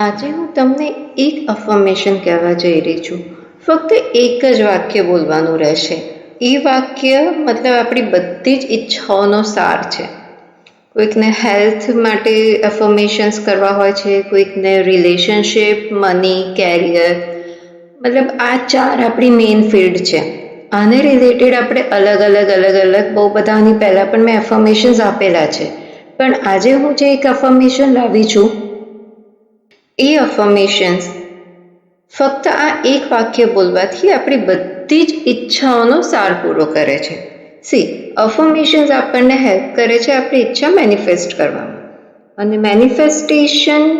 આજે હું તમને એક અફર્મેશન કહેવા જઈ રહી છું. ફક્ત એક જ વાક્ય બોલવાનું રહેશે. એ વાક્ય મતલબ આપણી બધી જ ઈચ્છાઓનો સાર છે. કોઈકને હેલ્થ માટે અફર્મેશન્સ કરવા હોય છે, કોઈકને રિલેશનશિપ મની કેરિયર મતલબ આ ચાર આપણી મેઇન ફિલ્ડ છે. આને રિલેટેડ આપણે અલગ અલગ અલગ અલગ બહુ બધાની પહેલાં પણ મેં અફર્મેશન્સ આપેલા છે. પણ આજે હું જે એક અફર્મેશન લાવી છું એ અફર્મેશન્સ ફક્ત આ એક વાક્ય બોલવાથી આપણી બધી જ ઈચ્છાઓનો સાર પૂરો કરે છે. સી અફર્મેશન્સ આપણને હેલ્પ કરે છે આપણી ઈચ્છા મેનિફેસ્ટ કરવામાં. અને મેનિફેસ્ટેશન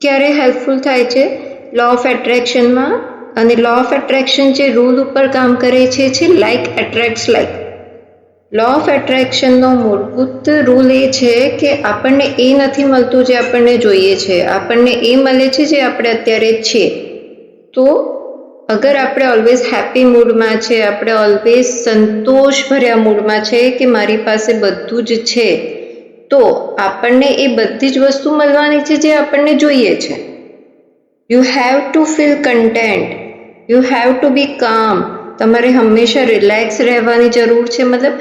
ક્યારે હેલ્પફુલ થાય છે? લો ઓફ એટ્રેક્શનમાં અને લો ઓફ એટ્રેક્શન જે રૂલ ઉપર કામ કરે છે like attracts like law of એટ્રેક્શનનો મૂળભૂત રૂલ એ છે કે આપણને એ નથી મળતું જે આપણને જોઈએ છે. આપણને એ મળે છે જે આપણે અત્યારે છીએ. તો અગર આપણે ઓલવેઝ હેપી મૂડમાં છે, આપણે ઓલવેઝ સંતોષભર્યા મૂડમાં છે કે મારી પાસે બધું જ છે, તો આપણને એ બધી જ વસ્તુ મળવાની છે જે આપણને જોઈએ છે. You have to feel content you have to be કામ તમારે હંમેશા રિલેક્સ રહેવાની જરૂર છે. મતલબ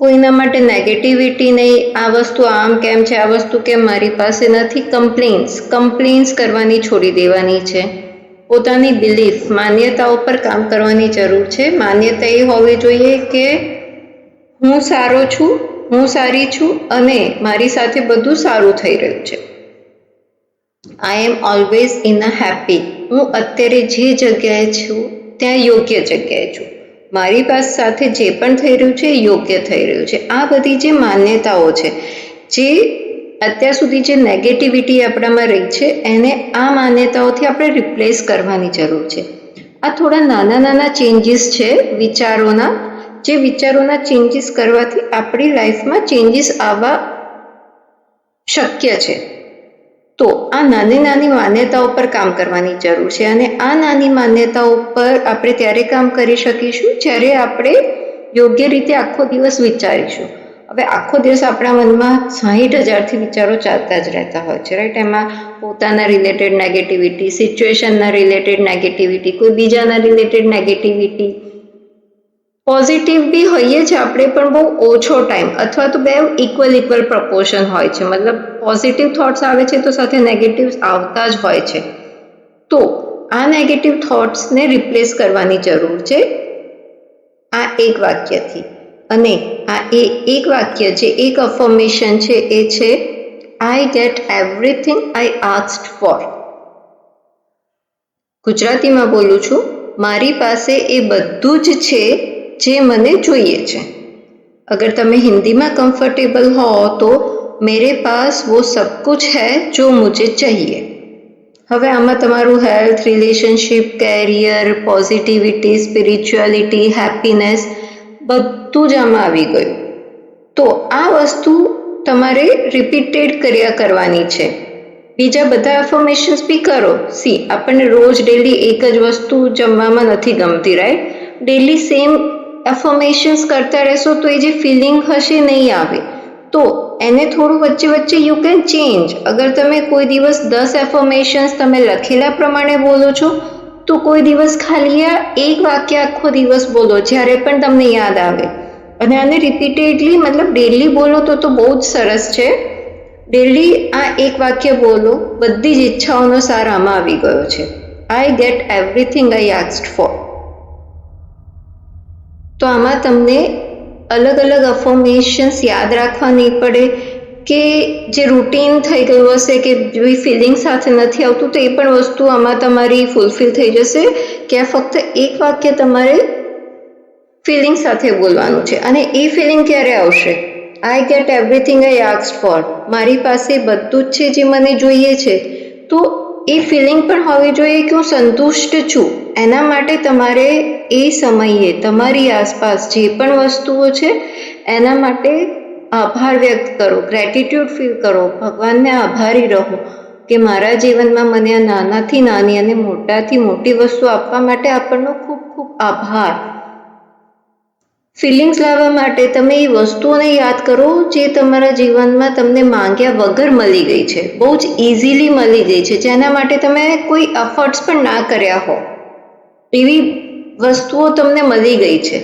કોઈના માટે નેગેટિવિટી નહીં, આ વસ્તુ આમ કેમ છે, આ વસ્તુ કેમ મારી પાસે નથી? કમ્પ્લેન્સ કમ્પ્લેન્સ કરવાની છોડી દેવાની છે. પોતાની બિલીફ માન્યતાઓ પર કામ કરવાની જરૂર છે. માન્યતા એ હોવી જોઈએ કે હું સારો છું, હું સારી છું અને મારી સાથે બધું સારું થઈ રહ્યું છે. I am always in a happy હું અત્યારે જે જગ્યાએ છું, ત્યાં યોગ્ય જગ્યાએ છું. મારી પાસે સાથે જે પણ થઈ રહ્યું છે યોગ્ય થઈ રહ્યું છે. આ બધી જે માન્યતાઓ છે, જે અત્યાર સુધી જે નેગેટિવિટી આપણામાં રહી છે, એને આ માન્યતાઓથી આપણે રિપ્લેસ કરવાની જરૂર છે. આ થોડા નાના નાના ચેન્જીસ છે વિચારોના, જે વિચારોના ચેન્જીસ કરવાથી આપણી લાઈફમાં ચેન્જીસ આવવા શક્ય છે. તો આ નાની નાની માન્યતાઓ પર કામ કરવાની જરૂર છે અને આ નાની માન્યતાઓ પર આપણે ત્યારે કામ કરી શકીશું જ્યારે આપણે યોગ્ય રીતે આખો દિવસ વિચારીશું. હવે આખો દિવસ આપણા મનમાં સાહીઠ હજારથી વિચારો ચાલતા જ રહેતા હોય છે રાઈટ એમાં પોતાના રિલેટેડ નેગેટિવિટી સિચ્યુએશનના રિલેટેડ નેગેટિવિટી કોઈ બીજાના રિલેટેડ નેગેટિવિટી પોઝિટિવ બી હોઈએ છે આપણે પણ બહુ ઓછો ટાઈમ અથવા તો બે ઇક્વલ ઇક્વલ પ્રપોર્શન હોય છે. મતલબ પોઝિટિવ થોટ્સ આવે છે તો સાથે નેગેટિવ આવતા જ હોય છે. તો આ નેગેટિવ થોટ્સને રિપ્લેસ કરવાની જરૂર છે આ એક વાક્યથી. અને આ એ એક વાક્ય જે એક અફર્મેશન છે એ છે I get everything I asked for ગુજરાતીમાં બોલું છું, મારી પાસે એ બધું જ છે જે મને જોઈએ છે. અગર તમે હિન્દીમાં કમ્ફર્ટેબલ હો તો મેરે પાસ વો સબ કુછ હૈ જો મુજે ચાહીએ. હવે આમાં તમારું health relationship career positivity spirituality happiness બધું જ આમાં આવી ગયું. તો આ વસ્તુ તમારે રિપીટેડ કર્યા કરવાની છે. બીજા બધા એફોર્મેશન્સ બી કરો. સી આપણને રોજ ડેલી એક જ વસ્તુ જમવામાં નથી ગમતી રાઈટ ડેલી સેમ એફર્મેશન્સ કરતા રહેશો તો એ જે ફિલિંગ હશે નહીં આવે. તો એને થોડું વચ્ચે વચ્ચે યુ કેન ચેન્જ અગર તમે કોઈ દિવસ દસ એફર્મેશન્સ તમે લખેલા પ્રમાણે બોલો છો, તો કોઈ દિવસ ખાલી આ એક વાક્ય આખો દિવસ બોલો, જ્યારે પણ તમને યાદ આવે. અને આને રિપીટેડલી મતલબ ડેલી બોલો તો તો બહુ જ સરસ છે. ડેલી આ એક વાક્ય બોલો, બધી જ ઈચ્છાઓનો સાર આમાં આવી ગયો છે. I get everything I asked for તો આમાં તમને અલગ અલગ અફોર્મેશન્સ યાદ રાખવા નહીં પડે કે જે રૂટીન થઈ ગયું હશે કે જે ફિલિંગ સાથે નથી આવતું, તો એ પણ વસ્તુ આમાં તમારી ફૂલફિલ થઈ જશે કે આ ફક્ત એક વાક્ય તમારે ફિલિંગ સાથે બોલવાનું છે. અને એ ફિલિંગ ક્યારે આવશે? I get everything I ask for મારી પાસે બધું જ છે જે મને જોઈએ છે. તો એ ફિલિંગ પણ હોવી જોઈએ કે હું સંતુષ્ટ છું? એના માટે તમારે એ સમયે તમારી આસપાસ જે પણ વસ્તુઓ છે, એના માટે આભાર વ્યક્ત કરો ગ્રેટિટ્યૂડ ફીલ કરો, ભગવાનને આભારી રહો કે મારા જીવનમાં મને આ નાનાથી નાની અને મોટાથી મોટી વસ્તુ આપવા માટે આપણનો ખૂબ ખૂબ આભાર. ફિલિંગ્સ લાવવા માટે તમે એ વસ્તુઓને યાદ કરો જે તમારા જીવનમાં તમને માંગ્યા વગર મળી ગઈ છે. બહુ જ ઇઝીલી મળી ગઈ છે. જેના માટે તમે કોઈ એફર્ટ્સ પણ ના કર્યા હો. એવી વસ્તુઓ તમને મળી ગઈ છે.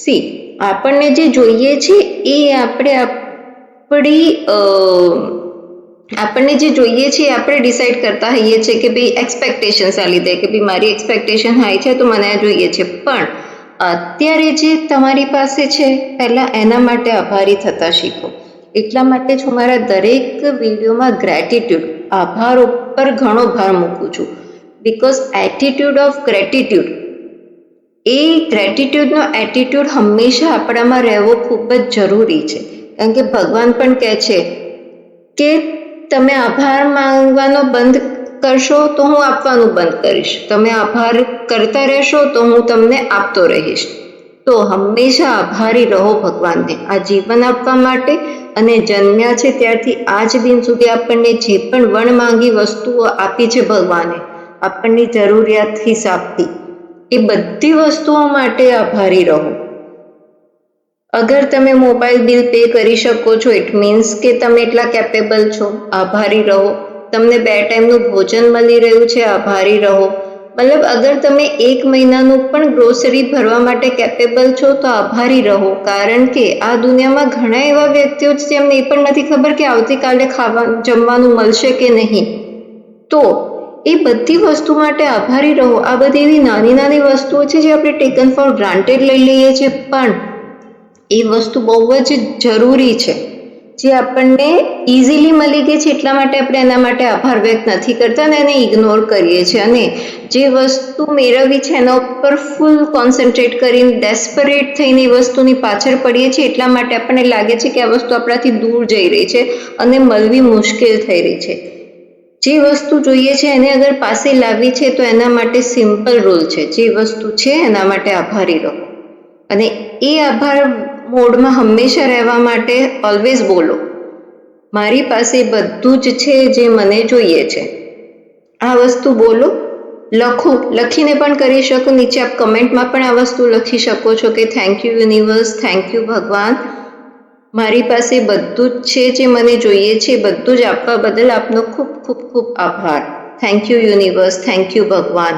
સી, આપણને જે જોઈએ છે એ આપણે આપણી આપણને જે જોઈએ છે આપણે ડિસાઈડ કરતા હોઈએ છીએ કે ભાઈ એક્સપેક્ટેશન્સ આ લીધે કે ભાઈ મારી એક્સપેક્ટેશન હાઈ છે તો મને આ જોઈએ છે. પણ અત્યારે જે તમારી પાસે છે પહેલાં એના માટે આભારી થતા શીખો. એટલા માટે જ હું મારા દરેક વિડીયોમાં ગ્રેટિટ્યૂડ આભાર ઉપર ઘણો ભાર મૂકું છું. બિકોઝ એટીટ્યૂડ ઓફ ગ્રેટિટ્યૂડ એ ગ્રેટિટ્યૂડનો એટીટ્યૂડ હંમેશા આપણામાં રહેવો ખૂબ જ જરૂરી છે. કારણ કે ભગવાન પણ કહે છે કે તમે આભાર માંગવાનો બંધ કરશો તો હું આપવાનું બંધ કરીશ. તમે આભાર કરતા રહેશો તો હું તમને આપતો રહીશ. તો હંમેશા આભારી રહો ભગવાનને. આ જીવન આપવા માટે અને જન્મ્યા છે ત્યારથી આજ દિન સુધી આપણને જે પણ વણ માંગી વસ્તુઓ આપી છે ભગવાને આપણની જરૂરિયાત હિસાબથી. એ બધી વસ્તુઓ માટે આભારી રહો. અગર તમે મોબાઈલ બિલ પે કરી શકો છો ઇટ મીન્સ કે તમે એટલા કેપેબલ છો. આભારી રહો. તમને બે ટાઈમનું ભોજન મળી રહ્યું છે, આભારી રહો. મતલબ અગર તમે એક મહિનાનું પણ ગ્રોસરી ભરવા માટે કેપેબલ છો, તો આભારી રહો. કારણ કે આ દુનિયામાં ઘણા એવા વ્યક્તિઓ છે, જેમને એ પણ નથી ખબર કે આવતીકાલે ખાવા જમવાનું મળશે કે નહીં. તો એ બધી વસ્તુ માટે આભારી રહો. આ બધી એવી નાની નાની વસ્તુઓ છે જે આપણે ટેકન ફોર ગ્રાન્ટેડ લઈ લઈએ છીએ. પણ એ વસ્તુ બહુ જ જરૂરી છે. જે આપણને ઇઝીલી મળી ગઈ છે એટલા માટે આપણે એના માટે આભાર વ્યક્ત નથી કરતા અને એને ઇગ્નોર કરીએ છીએ. અને જે વસ્તુ મેળવવી છે એના ઉપર ફૂલ કોન્સન્ટ્રેટ કરીને ડેસ્પરેટ થઈને એ વસ્તુની પાછળ પડીએ છીએ એટલા માટે આપણને લાગે છે કે આ વસ્તુ આપણાથી દૂર જઈ રહી છે અને મળવી મુશ્કેલ થઈ રહી છે. જે વસ્તુ જોઈએ છે એને અગર પાસે લાવવી છે, તો એના માટે સિમ્પલ રૂલ છે. જે વસ્તુ છે, એના માટે આભારી રહો. અને એ આભાર મોડમાં હંમેશા રહેવા માટે ઓલવેઝ બોલો. મારી પાસે બધું જ છે જે મને જોઈએ છે. આ વસ્તુ બોલો. લખો. લખીને પણ કરી શકો. નીચે આપ કમેન્ટમાં પણ આ વસ્તુ લખી શકો છો કે thank you universe thank you ભગવાન. મારી પાસે બધું જ છે જે મને જોઈએ છે, બધું જ આપવા બદલ આપનો ખૂબ ખૂબ ખૂબ આભાર. Thank you universe thank you ભગવાન.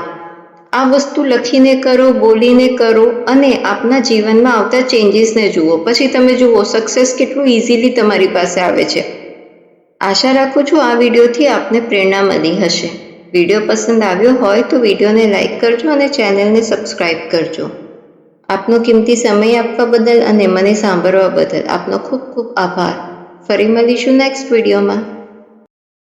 આ વસ્તુ લખીને કરો, બોલીને કરો અને આપના જીવનમાં આવતા ચેન્જીસને જુઓ. પછી તમે જુઓ સક્સેસ કેટલું ઇઝીલી તમારી પાસે આવે છે. આશા રાખું છું આ વિડીયોથી આપને પ્રેરણા મળી હશે. વીડિયો પસંદ આવ્યો હોય તો વિડીયોને લાઇક કરજો અને ચેનલને સબસ્ક્રાઈબ કરજો. આપનો કિંમતી સમય આપવા બદલ અને મને સાંભળવા બદલ આપનો ખૂબ ખૂબ આભાર. ફરી મળીશું નેક્સ્ટ વિડીયોમાં